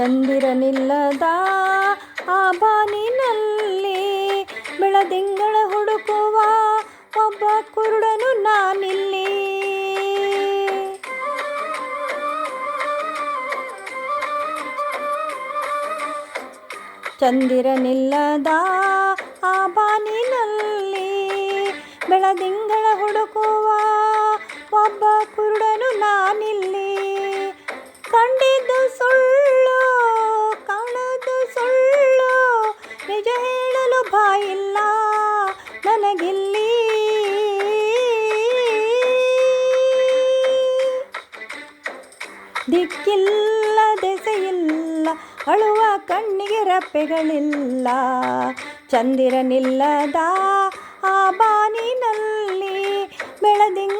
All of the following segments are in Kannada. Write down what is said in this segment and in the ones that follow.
ಚಂದಿರನಿಲ್ಲದ ಆ ಬಾನಿನಲ್ಲಿ ಬೆಳದಿಂಗಳ ಹುಡುಕುವ ಒಬ್ಬ ಕುರುಡನು ನಾನಿಲ್ಲಿ. ಚಂದಿರನಿಲ್ಲದ ಆ ಬಾನಿನಲ್ಲಿ ಬೆಳದಿಂಗಳ ಹುಡುಕುವ ಒಬ್ಬ ಕುರುಡನು ನಾನಿಲ್ಲಿ. ಅಳುವ ಕಣ್ಣಿಗೆ ರಪ್ಪೆಗಳಿಲ್ಲ. ಚಂದಿರನಿಲ್ಲದ ಆ ಬಾನಿನಲ್ಲಿ ಬೆಳದಿಂಗಳ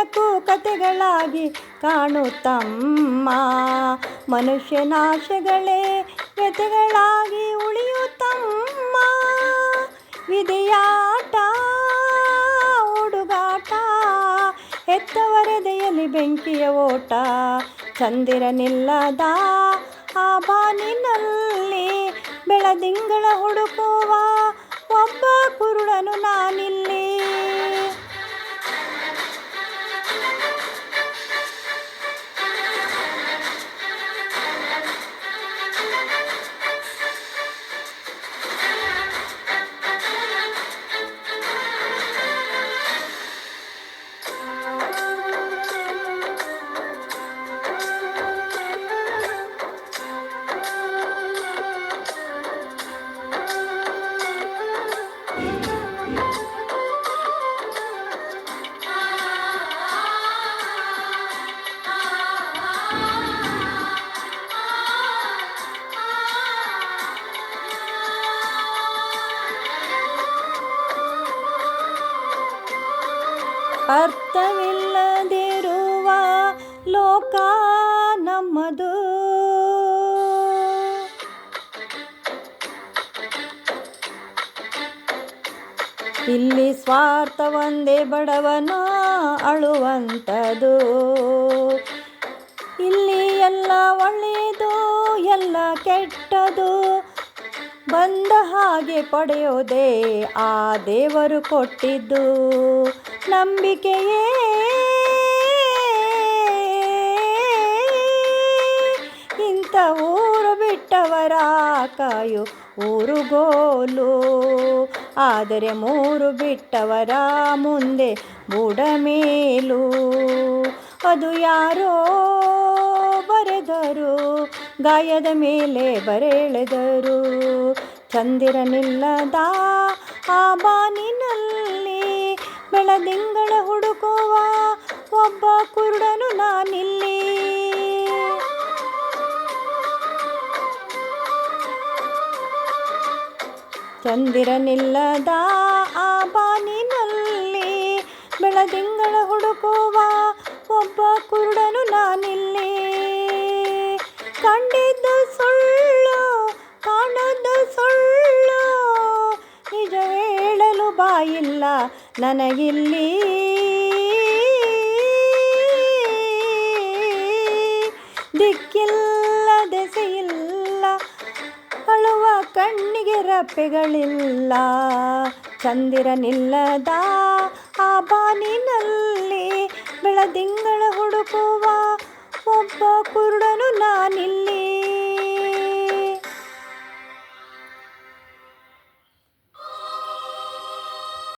ದಿನಕ್ಕೂ ಕತೆಗಳಾಗಿ ಕಾಣುತ್ತಮ್ಮ ಮನುಷ್ಯನಾಶಗಳೇ. ವ್ಯತೆಗಳಾಗಿ ಉಳಿಯುತ್ತಮ್ಮ ವಿಧಿಯಾಟ ಹುಡುಗಾಟ ಹೆತ್ತವರೆದೆಯಲ್ಲಿ ಬೆಂಕಿಯ ಓಟ, ಚಂದಿರನಿಲ್ಲದ ಆ ಬಾನಿನಲ್ಲಿ ಬೆಳದಿಂಗಳ ಹುಡುಕುವ ಒಬ್ಬ ಕುರುಡನು ನಾನಿಲ್ಲಿ. ಅರ್ಥವಿಲ್ಲದಿರುವ ಲೋಕ ನಮ್ಮದು. ಇಲ್ಲಿ ಸ್ವಾರ್ಥ ಒಂದೇ ಬಡವನ ಅಳುವಂಥದು. ಇಲ್ಲಿ ಎಲ್ಲ ಒಳ್ಳೆಯದು ಎಲ್ಲ ಕೆಟ್ಟದು ಬಂದ ಹಾಗೆ ಪಡೆಯೋದೇ ಆ ದೇವರು ಕೊಟ್ಟಿದ್ದು. ನಂಬಿಕೆಯೇ ಇಂಥ ಊರು ಬಿಟ್ಟವರ ಕಾಯು ಊರುಗೋಲು ಆದರೆ ಮೂರು ಬಿಟ್ಟವರ ಮುಂದೆ ಬುಡಮೇಲು ಅದು ಯಾರೋ? ಬರೆದರು, ಗಾಯದ ಮೇಲೆ ಬರೆಳೆದರು. ಚಂದಿರನಿಲ್ಲದ ಆ ಬಾನಿನಲ್ಲಿ ಬೆಳದಿಂಗಳ ಹುಡುಕುವ ಒಬ್ಬ ಕುರುಡನು ನಾನಿಲ್ಲಿ. ಚಂದಿರನಿಲ್ಲದ ಆ ಬಾನಿನಲ್ಲಿ ಬೆಳದಿಂಗಳ ಹುಡುಕುವ ಒಬ್ಬ ಕುರುಡನು ನಾನಿಲ್ಲಿ. ಕಂಡಿದ್ದು ಸುಳ್ಳು ಕಾಣದ್ದು ಸುಳ್ಳು. ನಿಜ ಹೇಳಲು ಬಾಯಿಲ್ಲ ನನಗಿಲ್ಲಿ. ದಿಕ್ಕಿಲ್ಲ ದೆಸೆಯಿಲ್ಲ ಅಳುವ ಕಣ್ಣಿಗೆ ರಪ್ಪೆಗಳಿಲ್ಲ. ಚಂದಿರನಿಲ್ಲದ ಆ ಬಾನಿನಲ್ಲಿ ಬೆಳದಿಂಗಳ ಹುಡುಕುವ ಒಬ್ಬ ಕುರುಡನು ನಾನಿಲ್ಲಿ